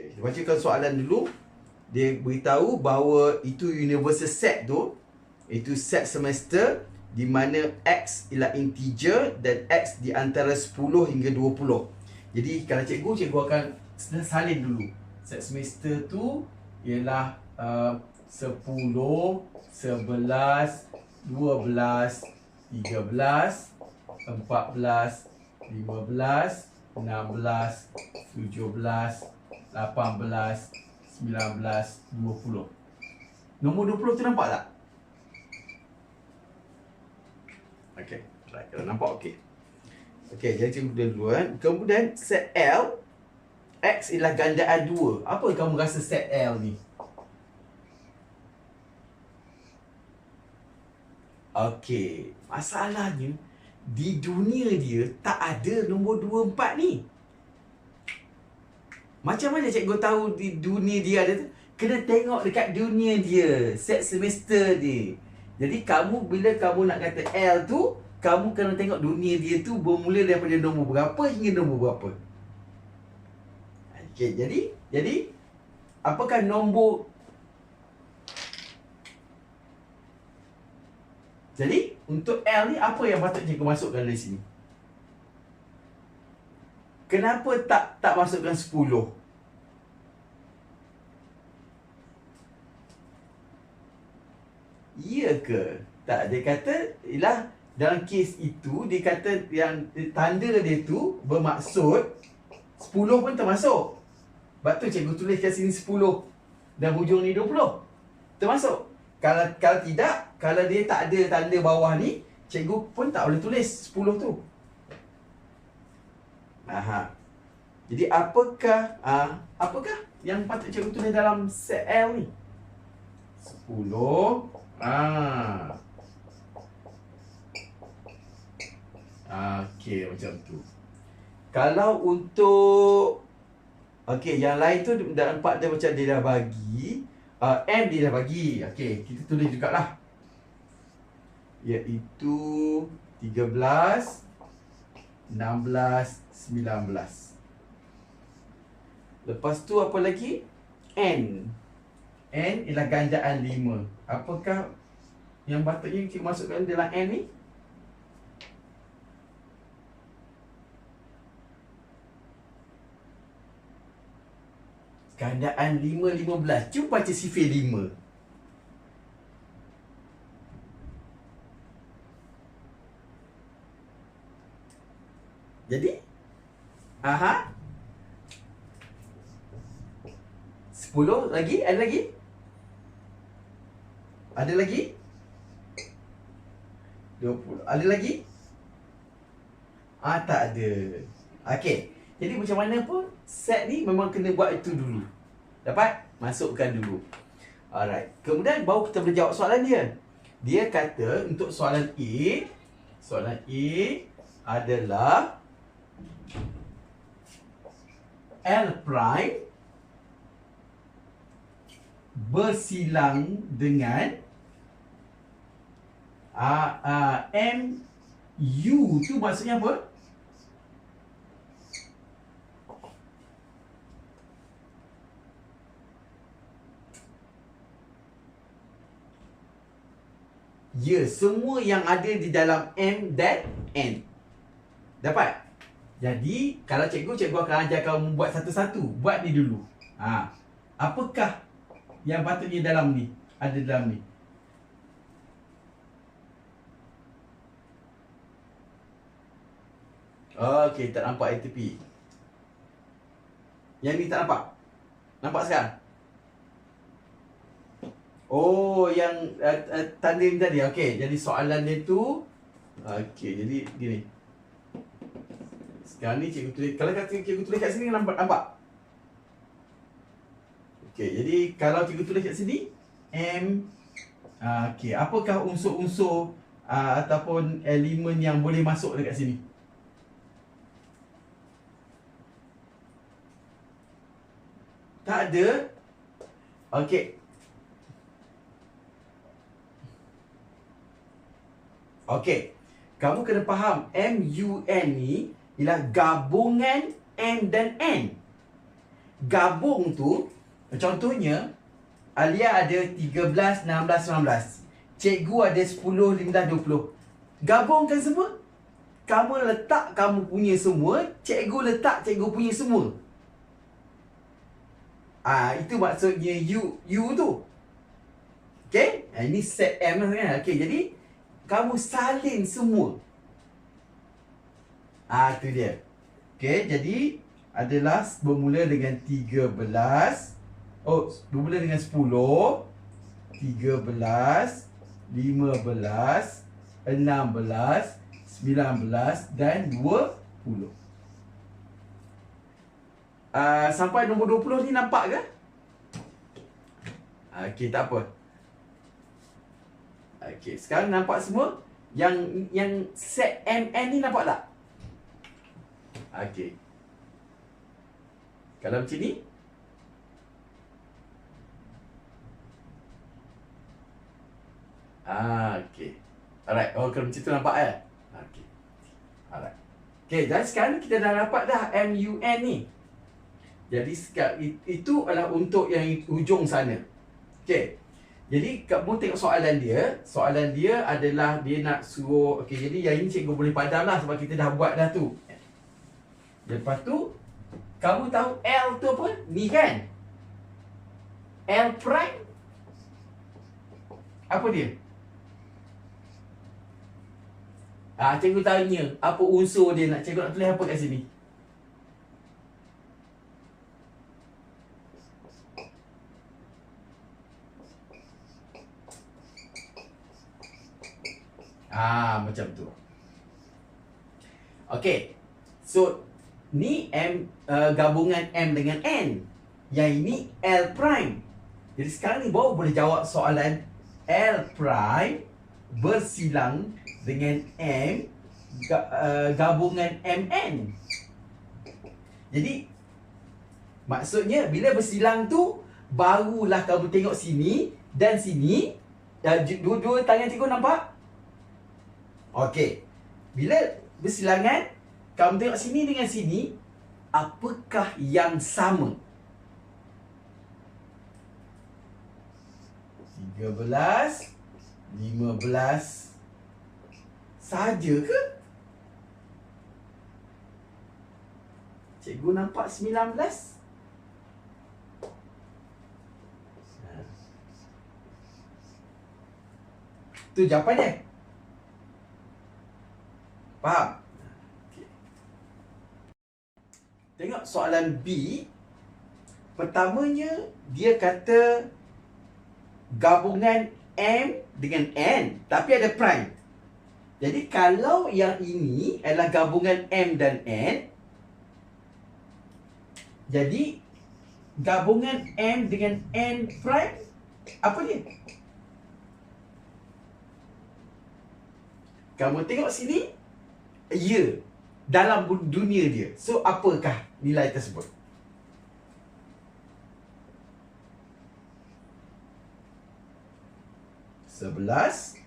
Okay, kita bacakan soalan dulu. Dia beritahu bahawa itu universal set tu itu set semester di mana X ialah integer dan X di antara 10 hingga 20. Jadi kalau cikgu, cikgu akan salin dulu. Set semester tu ialah uh, 10, 11, 12, 13, 14, 15, 16, 17, 18, 19, 20. Nombor 20 tu nampak tak? Okey, right. Kalau nampak okey. Okey, jadi cikgu kemudian dulu kan. Kemudian set L X ialah gandaan 2. Apa kamu rasa set L ni? Okey, masalahnya di dunia dia tak ada nombor 24 ni. Macam mana cikgu tahu di dunia dia ada tu? Kena tengok dekat dunia dia, set semester dia. Jadi kamu bila kamu nak kata L tu, kamu kena tengok dunia dia tu bermula daripada nombor berapa hingga nombor berapa. Okey, jadi jadi apakah nombor Jadi untuk L ni apa yang patut cikgu masukkan di sini? Kenapa tak tak masukkan 10? Ya ke? Tak, dia kata ialah dalam kes itu dia kata yang tanda dia tu bermaksud 10 pun termasuk. Sebab tu cikgu tulis kat sini 10 dan hujung ni 20. Termasuk. Kalau kalau tidak, kalau dia tak ada tanda bawah ni, cikgu pun tak boleh tulis 10 tu. Aha. Jadi apakah ah apakah yang patut cikgu tulis dalam set L ni? 10 ah. Okey macam tu. Kalau untuk okey yang lain tu dalam part dia macam dia dah bagi uh, M dia dah bagi. Okey, kita tulis jugalah. Iaitu 13 16 19 Lepas tu apa lagi? N. N ialah gandaan 5. Apakah yang patutnya kita masukkan dalam N ni? Gandaan 5, 15. Cuba baca sifir 5. Jadi? Aha. Sepuluh lagi? Ada lagi? Ada lagi? Dua puluh. Ada lagi? Ah, tak ada. Okey. Jadi macam mana pun, set ni memang kena buat itu dulu. Dapat? Masukkan dulu. Alright. Kemudian baru kita boleh jawab soalan dia. Dia kata untuk soalan A, soalan A adalah L prime bersilang dengan uh, uh, M U tu maksudnya apa? Ya, semua yang ada di dalam M dan N. Dapat? Jadi, kalau cikgu, cikgu akan ajar kau membuat satu-satu. Buat ni dulu. Ha. Apakah yang patutnya dalam ni ada dalam ni Okey, tak nampak ATP. Yang ni tak nampak. Nampak sekarang? Oh, yang uh, uh, tanda ni tadi. Okey, jadi soalan dia tu Okey, jadi gini. Sekarang ni cikgu tulis. Kalau kata cikgu tulis kat sini nampak nampak. Okey, jadi kalau cikgu tulis kat sini M uh, okey, apakah unsur-unsur uh, ataupun elemen yang boleh masuk dekat sini? Tak ada. Okey. Okey. Kamu kena faham M U N ni ialah gabungan M dan N. gabung tu contohnya Alia ada 13, 16, 19. Cikgu ada 10, 15, 20. Gabungkan semua. Kamu letak kamu punya semua, cikgu letak cikgu punya semua. Ah, itu maksudnya U U tu. Okey? Ah, ini set M lah kan. Okey, jadi kamu salin semua. Ah, tu dia. Okey, jadi adalah bermula dengan 13. Oh, bermula dengan 10, 13, 15, 16, 19 dan 20. Uh, sampai nombor 20 ni nampak ke? Okey, tak apa. Okey, sekarang nampak semua? Yang yang set MN ni nampak tak? Okey. Kalau macam ni? Ah, okey. Alright, oh kalau macam tu nampak eh? Okey. Alright. Okey, dan sekarang kita dah dapat dah MUN ni. Jadi itu adalah untuk yang hujung sana. Okey. Jadi kamu tengok soalan dia Soalan dia adalah Dia nak suruh Okay jadi yang ini cikgu boleh padam lah Sebab kita dah buat dah tu Lepas tu Kamu tahu L tu apa? Ni kan? L prime Apa dia? Ah, cikgu tanya Apa unsur dia nak Cikgu nak tulis apa kat sini? Ah macam tu. Okay. So ni M uh, gabungan M dengan N. Yang ini L prime. Jadi sekarang ni baru boleh jawab soalan L prime bersilang dengan M uh, gabungan MN. Jadi maksudnya bila bersilang tu barulah kamu tengok sini dan sini uh, dua-dua tangan cikgu nampak Okey. Bila bersilangan, kamu tengok sini dengan sini, apakah yang sama? 13, 15 saja ke? Cikgu nampak 19? Tu jawapannya. Faham? Okay. Tengok soalan B. Pertamanya, dia kata gabungan M dengan N. Tapi ada prime. Jadi, kalau yang ini adalah gabungan M dan N. Jadi, gabungan M dengan N prime. Apa dia? Kamu tengok sini ya dalam dunia dia. So apakah nilai tersebut? Sebelas.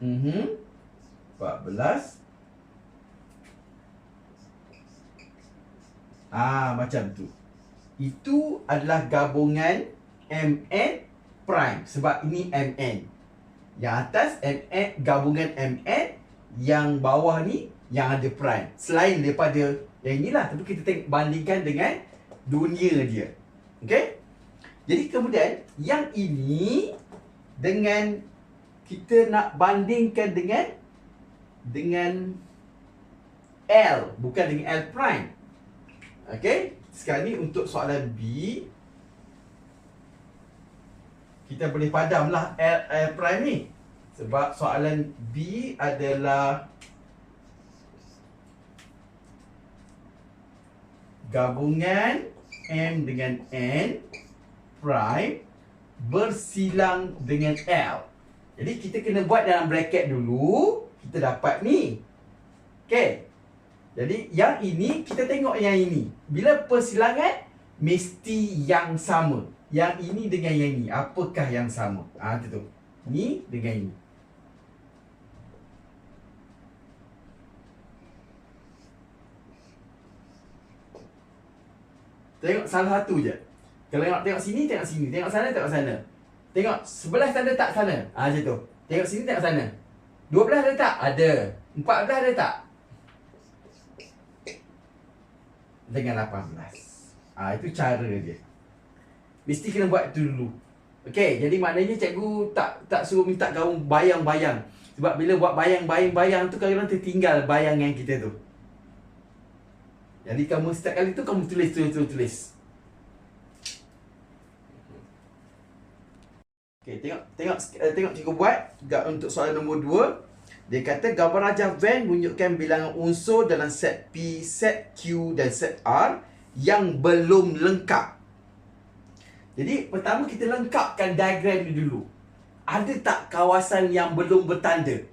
Mhm. Empat belas. Ah, macam tu. Itu adalah gabungan MN prime sebab ini MN. Yang atas MN gabungan MN yang bawah ni yang ada prime selain daripada yang inilah tapi kita tengok bandingkan dengan dunia dia. Okey? Jadi kemudian yang ini dengan kita nak bandingkan dengan dengan L bukan dengan L prime. Okey? Sekarang ni untuk soalan B kita boleh padamlah L, L prime ni. Sebab soalan B adalah gabungan M dengan N prime bersilang dengan L. Jadi kita kena buat dalam bracket dulu, kita dapat ni. Okey. Jadi yang ini kita tengok yang ini. Bila persilangan mesti yang sama. Yang ini dengan yang ini, apakah yang sama? Ah ha, tu tu. Ni dengan ini. Tengok salah satu je. Kalau nak tengok sini, tengok sini. Tengok sana, tengok sana. Tengok sebelah sana tak sana. Ah macam tu. Tengok sini, tengok sana. Dua belah ada tak? Ada. Empat belah ada tak? Dengan lapan belas. Ah itu cara dia. Mesti kena buat tu dulu. Okey, jadi maknanya cikgu tak tak suruh minta kamu bayang-bayang. Sebab bila buat bayang-bayang-bayang tu kadang-kadang tertinggal bayangan kita tu. Jadi kamu setiap kali tu kamu tulis tulis tulis tulis. Okey, tengok tengok uh, tengok cikgu buat gak untuk soalan nombor 2. Dia kata gambar rajah Venn menunjukkan bilangan unsur dalam set P, set Q dan set R yang belum lengkap. Jadi pertama kita lengkapkan diagram ni dulu. Ada tak kawasan yang belum bertanda?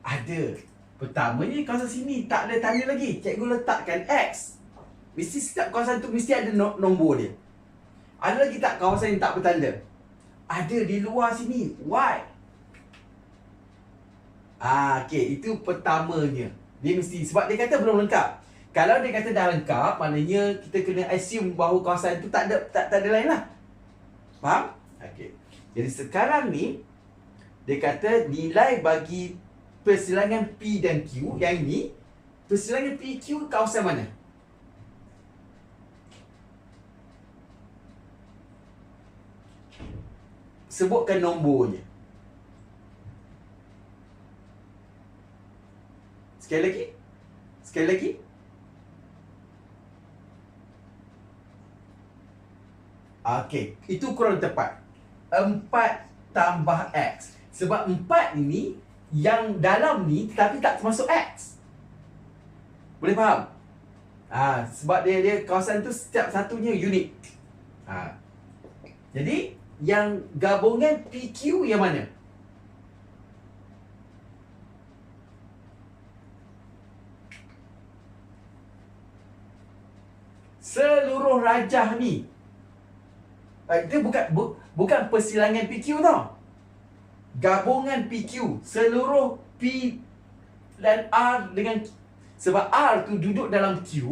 Ada. Pertamanya kawasan sini tak ada tanda lagi. Cikgu letakkan X. Mesti setiap kawasan tu mesti ada no- nombor dia. Ada lagi tak kawasan yang tak bertanda? Ada di luar sini. Y. Ah, okey, itu pertamanya. Dia mesti sebab dia kata belum lengkap. Kalau dia kata dah lengkap, maknanya kita kena assume bahawa kawasan tu tak ada tak, tak ada lain lah. Faham? Okey. Jadi sekarang ni dia kata nilai bagi persilangan P dan Q yang ini persilangan P Q kawasan mana? Sebutkan nombornya. Sekali lagi. Sekali lagi. Okey, itu kurang tepat. 4 tambah X. Sebab 4 ini yang dalam ni tetapi tak termasuk X. Boleh faham? Ha, sebab dia dia kawasan tu setiap satunya unik. Ha. Jadi yang gabungan PQ yang mana? Seluruh rajah ni Dia bukan bu, bukan persilangan PQ tau Gabungan PQ Seluruh P dan R dengan Sebab R tu duduk dalam Q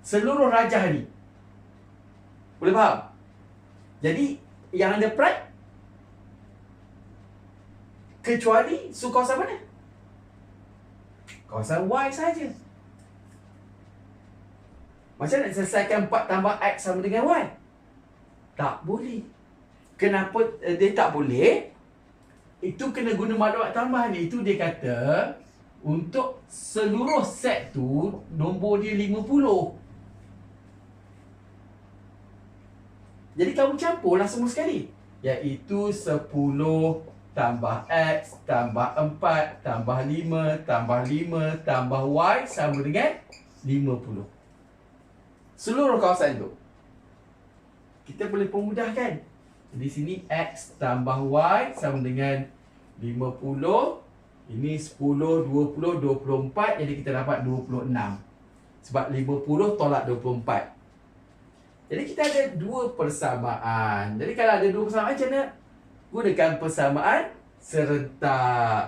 Seluruh rajah ni Boleh faham? Jadi Yang ada pride Kecuali Su kawasan mana? Kawasan Y saja. Macam nak selesaikan 4 tambah X sama dengan Y? Tak boleh. Kenapa uh, dia tak boleh? Itu kena guna maklumat tambahan. Itu dia kata untuk seluruh set tu nombor dia 50. Jadi kamu campurlah semua sekali. Iaitu 10 tambah X tambah 4 tambah 5 tambah 5 tambah Y sama dengan 50 seluruh kawasan tu. Kita boleh pemudahkan. Di sini X tambah Y sama dengan 50. Ini 10, 20, 24. Jadi kita dapat 26. Sebab 50 tolak 24. Jadi kita ada dua persamaan. Jadi kalau ada dua persamaan macam mana? Gunakan persamaan serentak.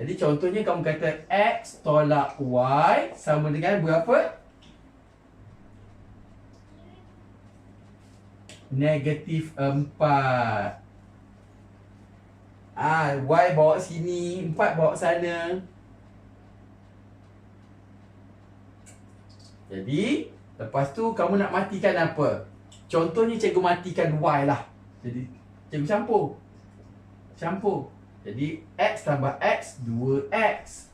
Jadi contohnya kamu kata X tolak Y sama dengan berapa? Negatif 4. Ah, Y bawa sini, 4 bawa sana. Jadi, lepas tu kamu nak matikan apa? Contohnya cikgu matikan Y lah. Jadi, cikgu campur. Campur. Jadi, X tambah X, 2X.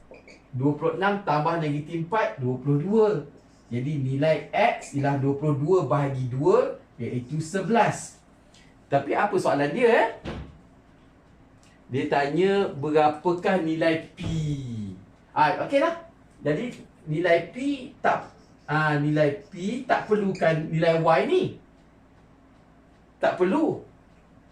26 tambah negatif 4, 22. Jadi, nilai X ialah 22 bahagi 2 iaitu 11. Tapi apa soalan dia eh? Dia tanya berapakah nilai P. Ah, okeylah. Jadi nilai P tak ah nilai P tak perlukan nilai Y ni. Tak perlu.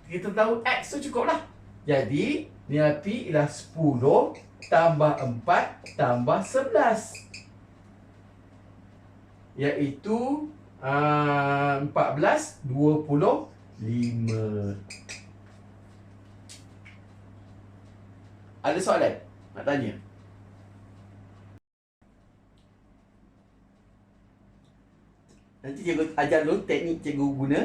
Kita tahu X tu cukup lah. Jadi nilai P ialah 10 tambah 4 tambah 11. Iaitu uh, 14 25 Ada soalan nak tanya? Nanti cikgu ajar dulu teknik cikgu guna.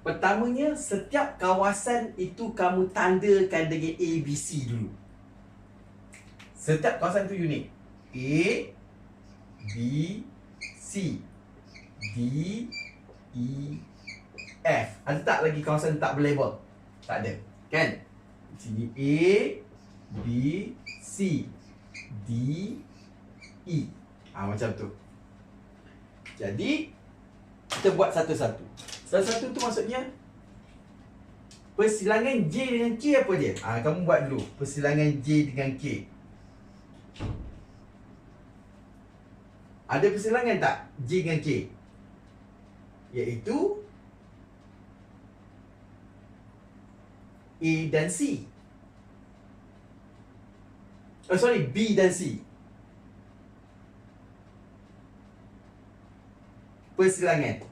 Pertamanya, setiap kawasan itu kamu tandakan dengan A, B, C dulu. Setiap kawasan itu unik. A, B, C, D, E, F. Ada tak lagi kawasan tak berlabel? Tak ada. Kan? Sini A, B, C, D, E. Ha, macam tu. Jadi, kita buat satu-satu. Satu-satu tu maksudnya, persilangan J dengan K apa dia? Ha, kamu buat dulu. Persilangan J dengan K. Ada persilangan tak J dengan K? Iaitu A dan C. Oh sorry, B dan C. Persilangan.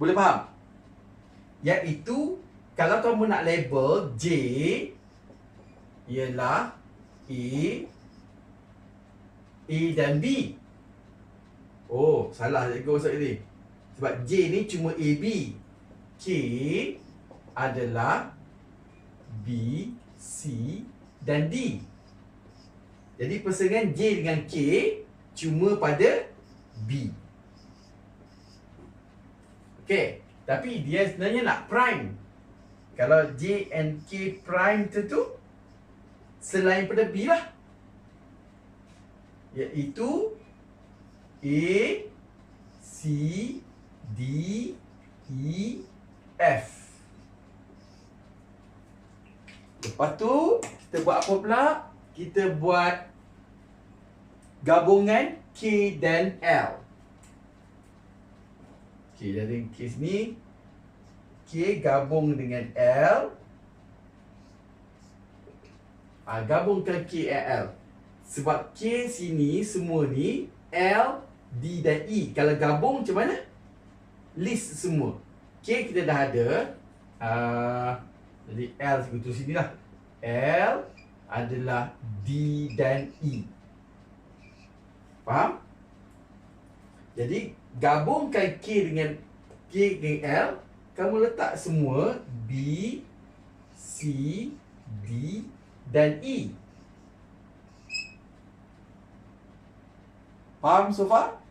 Boleh faham? Iaitu kalau kamu nak label J ialah A A dan B. Oh, salah cikgu maksud ini. Sebab J ni cuma AB. K adalah B, C dan D. Jadi persaingan J dengan K cuma pada B. Okey, tapi dia sebenarnya nak prime. Kalau J and K prime tu tu selain pada B lah. Iaitu A, C, D, E, F. Lepas tu, kita buat apa pula? Kita buat gabungan K dan L. Okey, jadi kes ni K gabung dengan L. Ah, gabungkan K dan L. Sebab K sini semua ni L, D dan E. Kalau gabung macam mana? List semua. K kita dah ada. Uh, jadi L sekutu sini lah. L adalah D dan E. Faham? Jadi gabungkan K dengan K dengan L. Kamu letak semua B, C, D dan E. Faham so far?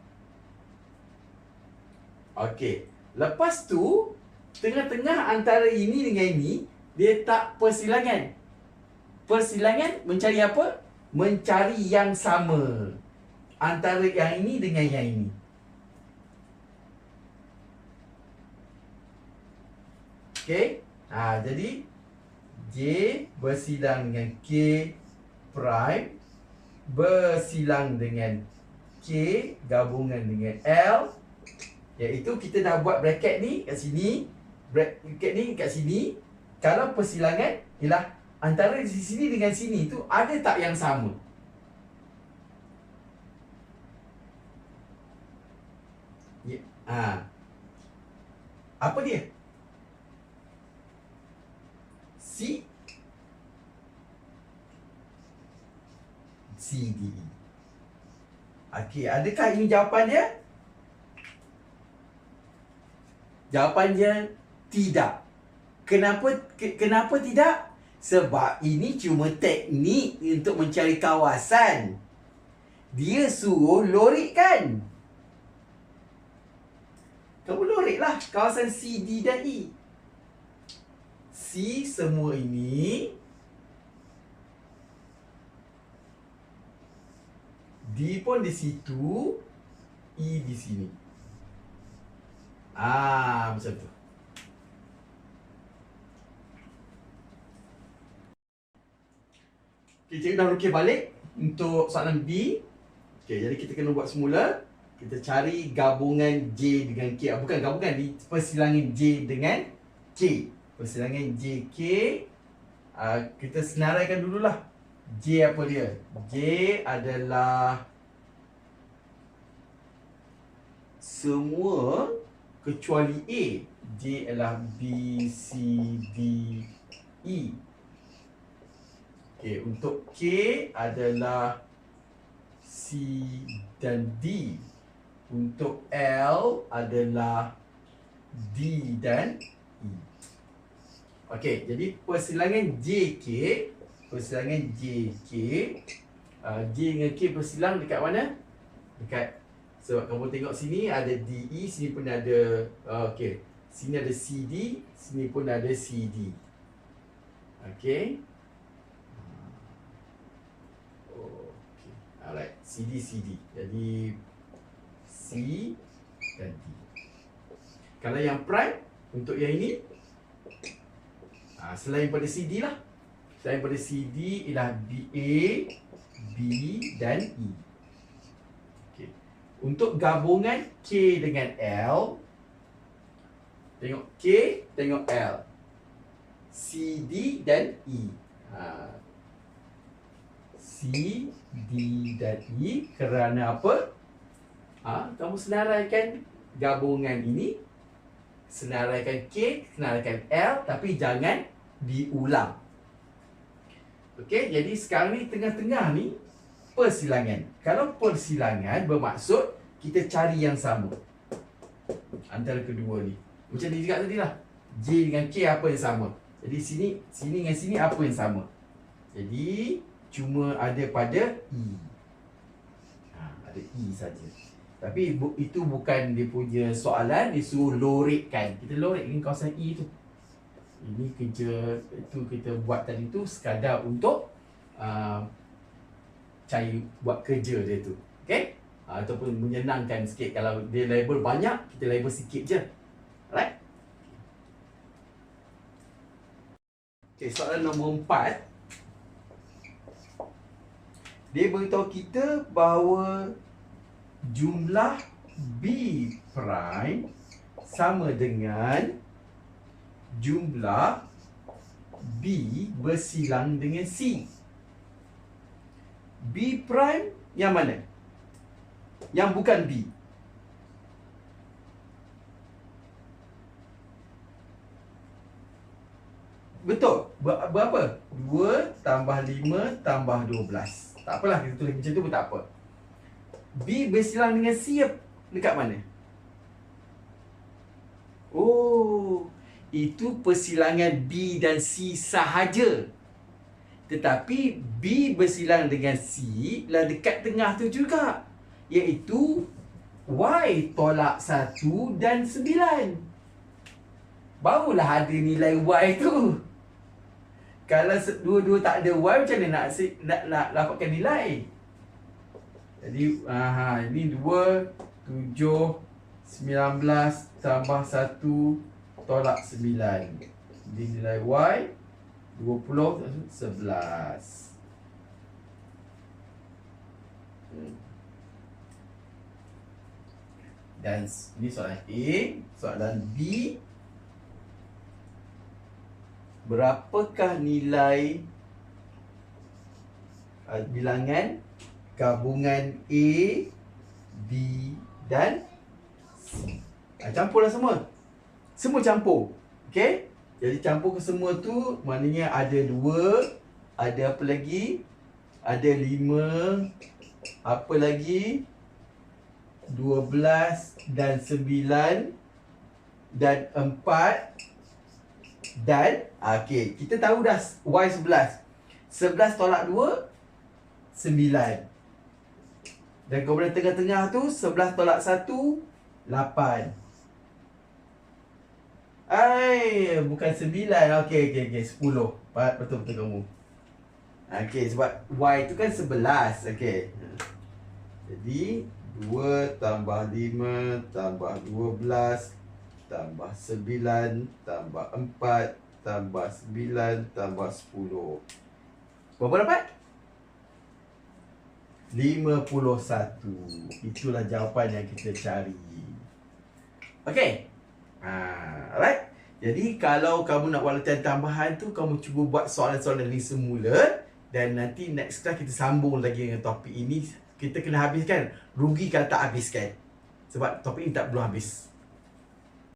Okey. Lepas tu, tengah-tengah antara ini dengan ini, dia tak persilangan. Persilangan mencari apa? Mencari yang sama. Antara yang ini dengan yang ini. Okey. Ha, jadi, J bersilang dengan K prime bersilang dengan K gabungan dengan L Iaitu kita dah buat bracket ni kat sini Bracket ni kat sini Kalau persilangan Ialah antara di sini dengan sini tu Ada tak yang sama? Ya. Ha. Apa dia? C C D E Okey, adakah ini jawapan dia? Jawapannya tidak. Kenapa ke, kenapa tidak? Sebab ini cuma teknik untuk mencari kawasan. Dia suruh lorikkan. Kamu loriklah kawasan C, D dan E. C semua ini D pun di situ E di sini Ah, macam tu. Okay, cikgu dah rukir balik untuk soalan B. Okay, jadi kita kena buat semula. Kita cari gabungan J dengan K. Ah, bukan gabungan, di persilangan J dengan K. Persilangan J, K. Uh, kita senaraikan dululah. J apa dia? J adalah semua kecuali A. J adalah B, C, D, E. Okay, untuk K adalah C dan D. untuk L adalah D dan E. Okey, jadi persilangan JK, persilangan JK, uh, J dengan K persilang dekat mana? Dekat sebab kamu tengok sini ada DE, sini pun ada uh, okey. Sini ada CD, sini pun ada CD. Okey. Okey. Alright, CD CD. Jadi C dan D. Kalau yang prime untuk yang ini ha, selain pada CD lah. Selain pada CD ialah B A B dan E. Untuk gabungan K dengan L tengok K tengok L. C D dan E. Ha. C D dan E kerana apa? Ha, kamu senaraikan gabungan ini senaraikan K, senaraikan L tapi jangan diulang. Okey, jadi sekarang ni tengah-tengah ni persilangan. Kalau persilangan bermaksud kita cari yang sama. Antara kedua ni. Macam ni juga tadi lah. J dengan K apa yang sama? Jadi sini sini dengan sini apa yang sama? Jadi cuma ada pada E. Ha, ada E saja. Tapi bu, itu bukan dia punya soalan Dia suruh lorekkan Kita lorekkan kawasan E tu Ini kerja Itu kita buat tadi tu Sekadar untuk uh, Cari Buat kerja dia tu. Okay? Uh, Ataupun menyenangkan sikit. Kalau dia label banyak Kita label sikit je. Alright? Okay soalan nombor empat. Dia beritahu kita bahawa jumlah B prime sama dengan jumlah B bersilang dengan C. B prime yang mana? Yang bukan B. Betul. Ber- berapa? 2 tambah 5 tambah 12. Tak apalah kita tulis macam tu pun tak apa. B bersilang dengan C dekat mana? Oh, itu persilangan B dan C sahaja. Tetapi B bersilang dengan C lah dekat tengah tu juga. Iaitu Y tolak 1 dan 9. Barulah ada nilai Y tu. Kalau dua-dua tak ada Y macam mana nak nak, nak dapatkan nilai? Jadi aha, ini 2 7 19 tambah 1 tolak 9. Jadi nilai Y 20 11. Dan ini soalan A, soalan B. Berapakah nilai uh, bilangan gabungan A, B dan C. Ha, campurlah semua. Semua campur. Okey? Jadi campur ke semua tu maknanya ada dua, ada apa lagi? Ada lima, apa lagi? Dua belas dan sembilan dan empat dan okey, kita tahu dah Y sebelas. Sebelas tolak dua, sembilan. Dan kemudian tengah-tengah tu 11 tolak 1 8. Ai, bukan 9. Okey okey okey 10. Betul betul kamu. Okey sebab y tu kan 11. Okey. Jadi 2 tambah 5 tambah 12 tambah 9 tambah 4 tambah 9 tambah 10. Berapa dapat? 51 Itulah jawapan yang kita cari Okay ha, Alright. Jadi kalau kamu nak buat latihan tambahan tu Kamu cuba buat soalan-soalan ni semula Dan nanti next class kita sambung lagi dengan topik ini. Kita kena habiskan. Rugi kalau tak habiskan. Sebab topik ini tak belum habis